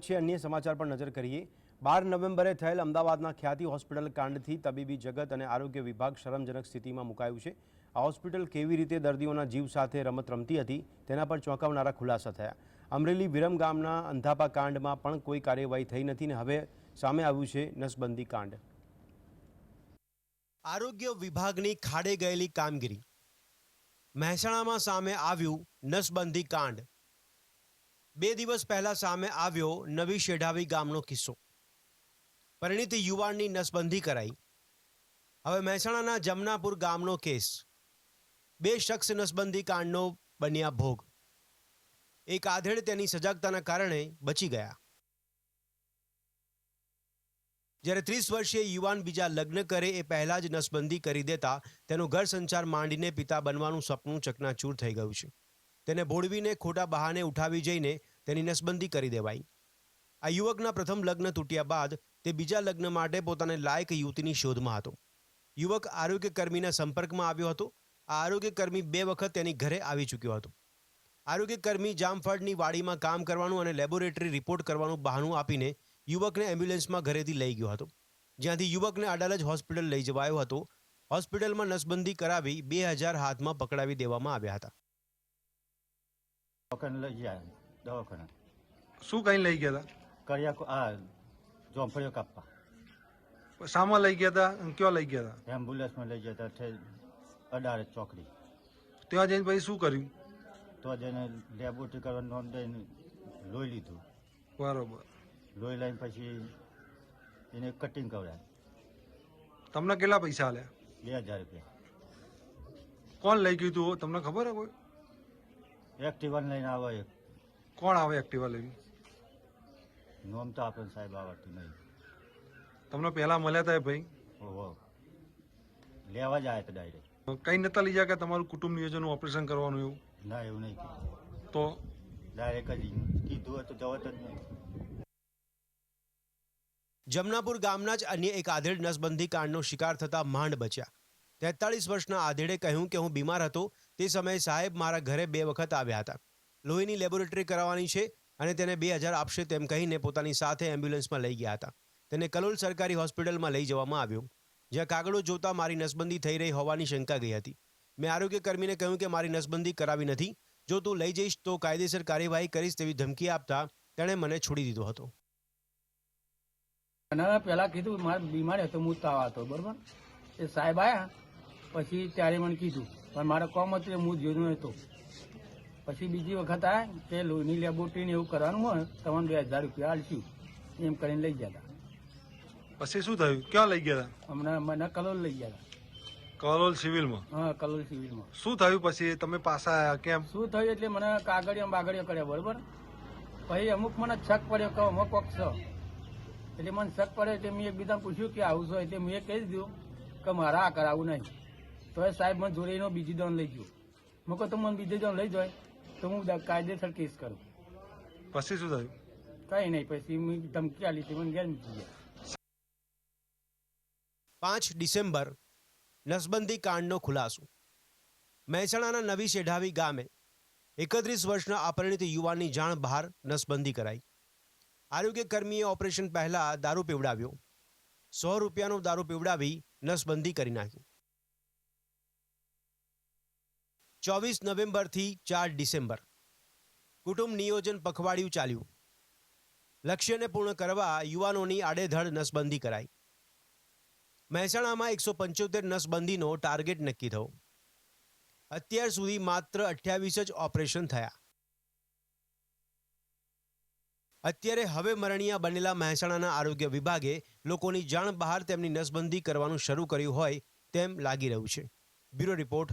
છે, અન્ય સમાચાર પર નજર કરીએ. બાર નવેમ્બરે થયેલ અમદાવાદના ખ્યાતિ હોસ્પિટલ કાંડથી તબીબી જગત અને આરોગ્ય વિભાગ શરમજનક સ્થિતિમાં મુકાયું છે. આ હોસ્પિટલ કેવી રીતે દર્દીઓના જીવ સાથે રમત રમતી હતી, તેના પર ચોંકાવનારા ખુલાસા થયા. અમરેલી વિરમ ગામના અંધાપા કાંડમાં પણ કોઈ કાર્યવાહી થઈ નથી ને હવે સામે આવ્યું છે નસબંધી કાંડ. આરોગ્ય વિભાગની ખાડે ગયેલી કામગીરી. મહેસાણામાં સામે આવ્યું નસબંધી કાંડ. બે દિવસ પહેલા સામે આવ્યો નવી શેઢાવી ગામનો કિસ્સો. પરિણીત યુવાનની નસબંધી કરાઈ. હવે મહેસાણાના જમનાપુર ગામનો કેસ. બે શખ્સ નસબંધી કાંડનો બન્યા ભોગ. એક આધેડ તેની સજાગતાના કારણે બચી ગયા. જ્યારે ત્રીસ વર્ષીય યુવાન બીજા લગ્ન કરે એ પહેલા જ નસબંધી કરી દેતા તેનું ઘર સંચાર માંડીને પિતા બનવાનું સપનું ચકનાચૂર થઈ ગયું છે. તેને ભોળવીને ખોટા બહાને ઉઠાવી જઈને તેની નસબંધી કરી દેવાઈ. આ યુવકના પ્રથમ લગ્ન તૂટ્યા બાદ તે બીજા લગ્ન માટે પોતાને લાયક યુવતીની શોધમાં હતો. યુવક આરોગ્ય સંપર્કમાં આવ્યો હતો. આ આરોગ્ય કર્મી બે વખત તેની ઘરે આવી ચૂક્યો હતો. આરોગ્ય કર્મી જામફળની વાડીમાં કામ કરવાનું અને લેબોરેટરી રિપોર્ટ કરવાનું બહાનું આપીને યુવકને એમ્બ્યુલન્સમાં ઘરેથી લઈ ગયો હતો. જ્યાંથી યુવકને અડાલજ હોસ્પિટલ લઈ જવાયો હતો. હોસ્પિટલમાં નસબંધી કરાવી બે હજાર હાથમાં પકડાવી દેવામાં આવ્યા હતા. દવાખાને. શું કઈ લઈ ગયા કરિયા કો- આ જોંફળીઓ કાપવા. હતા શામાં લઈ ગયા હતા ક્યાં લઈ ગયા હતા એમ્બ્યુલન્સમાં લઈ ગયા હતા અડારે ચોકડી. ત્યાં જઈને પછી શું કર્યું? તો જઈને લેબોરેટરી કરવા નોંધ લઈને લોહી લીધું. બરોબર. લોહી લઈને પછી એને કટિંગ કરાય તમને કેટલા પૈસા આલ્યા? બે હજાર રૂપિયા. કોણ લઈ ગયું તું? તમને ખબર હે કોઈ? એક્ટિવા લઈને આવે એક. કોણ આવે એક્ટિવા લઈને નોમ તો આપણને સાહેબ આવડતું નહીં. તમને પહેલા મળ્યા હતા એ ભાઈ? ઓહો. લેવા જાય તો ડાયરેક્ટ કઈ નતા લઈ જાય કે તમારું કુટુંબ નિયોજનનું ઓપરેશન કરવાનું એવું? ના એવું નહીં તો? ડાયરેક્ટ જ કીધું હોય તો જવત જ નહીં. જમનાપુર ગામના જ અન્ય એક આધેડ નસબંધી કાંડનો શિકાર થતા માંડ બચ્યા. તેતાળીસ વર્ષના આધેડે કહ્યું કે હું બીમાર હતો તે સમયે સાહેબ મારા ઘરે બે વખત આવ્યા હતા. લોહીની લેબોરેટરી કરાવવાની છે અને તેને બે હજાર આપશે તેમ કહીને પોતાની સાથે એમ્બ્યુલન્સમાં લઈ ગયા હતા. તેને કલોલ સરકારી હોસ્પિટલમાં લઈ જવામાં આવ્યો. જ્યાં કાગળો જોતા મારી નસબંધી થઈ રહી હોવાની શંકા ગઈ હતી. મેં આરોગ્ય કર્મીને કહ્યું કે મારી નસબંધી કરાવી નથી. જો તું લઈ જઈશ તો કાયદેસર કાર્યવાહી કરીશ તેવી ધમકી આપતા તેણે મને છોડી દીધો હતો. પહેલા કીધું, મારે બીમાર હતો, હું તાવ હતો, બરોબર? એ સાહેબ આવ્યા પછી ત્યારે મને કીધું, પણ મારે કોમ હતું હું જોયું હતો પછી બીજી વખત આ કે લોહીની લેબોરેટરીને એવું કરવાનું હોય તમને બે હજાર રૂપિયા આલશું. એમ કરીને લઈ ગયા હતા. પછી શું થયું? ક્યાં લઈ ગયા હતા? હમણાં મને કલોલ લઈ ગયા હતા. કલોલ સિવિલમાં? હા કલોલ સિવિલમાં. શું થયું પછી? તમે પાછા આવ્યા કેમ? શું થયું એટલે મને કાગળિયા બાગળિયો કર્યા બરોબર? પછી અમુક મને શક પડ્યો કે અમુક કોક એટલે મને શક પડ્યો એટલે મેં એકબીજાને પૂછ્યું કે આવું છે એટલે મેં કહી દીધું કે મારે આ કરાવવું નહીં. તો એ સાહેબ મને જોડે બીજી દોન લઈ ગયો. મૂકો તો મને બીજી દોન લઈ જાય. તો હું કાયદેસર કેસ કરું. પછી શું થયું? કઈ નહીં પછી મેં ધમકી આલી હતી મને ઘેર મૂકી ગયા. પાંચ ડિસેમ્બર નસબંધી કાંડનો ખુલાસો. મહેસાણાના નવી શેઢાવી ગામે એકત્રીસ વર્ષના અપરિણિત યુવાનની જાણ બહાર નસબંધી કરાઈ. આરોગ્ય કર્મીએ ઓપરેશન પહેલા દારૂ પીવડાવ્યો. સો રૂપિયાનો દારૂ પીવડાવી નસબંધી કરી નાખી. ચોવીસ નવેમ્બરથી ચાર ડિસેમ્બર. કુટુંબ નિયોજન પખવાડિયું ચાલ્યું. લક્ષ્યને પૂર્ણ કરવા યુવાનોની આડેધડ નસબંધી કરાઈ. મહેસાણામાં એકસો પંચોતેર નસબંધીનો ટાર્ગેટ નક્કી થયો. અત્યાર સુધી માત્ર અઠ્યાવીસ જ ઓપરેશન થયા. અત્યારે હવે મરણિયા બનેલા મહેસાણાના આરોગ્ય વિભાગે લોકોની જાણ બહાર તેમની નસબંધી કરવાનું શરૂ કર્યું હોય તેમ લાગી રહ્યું છે. Bureau report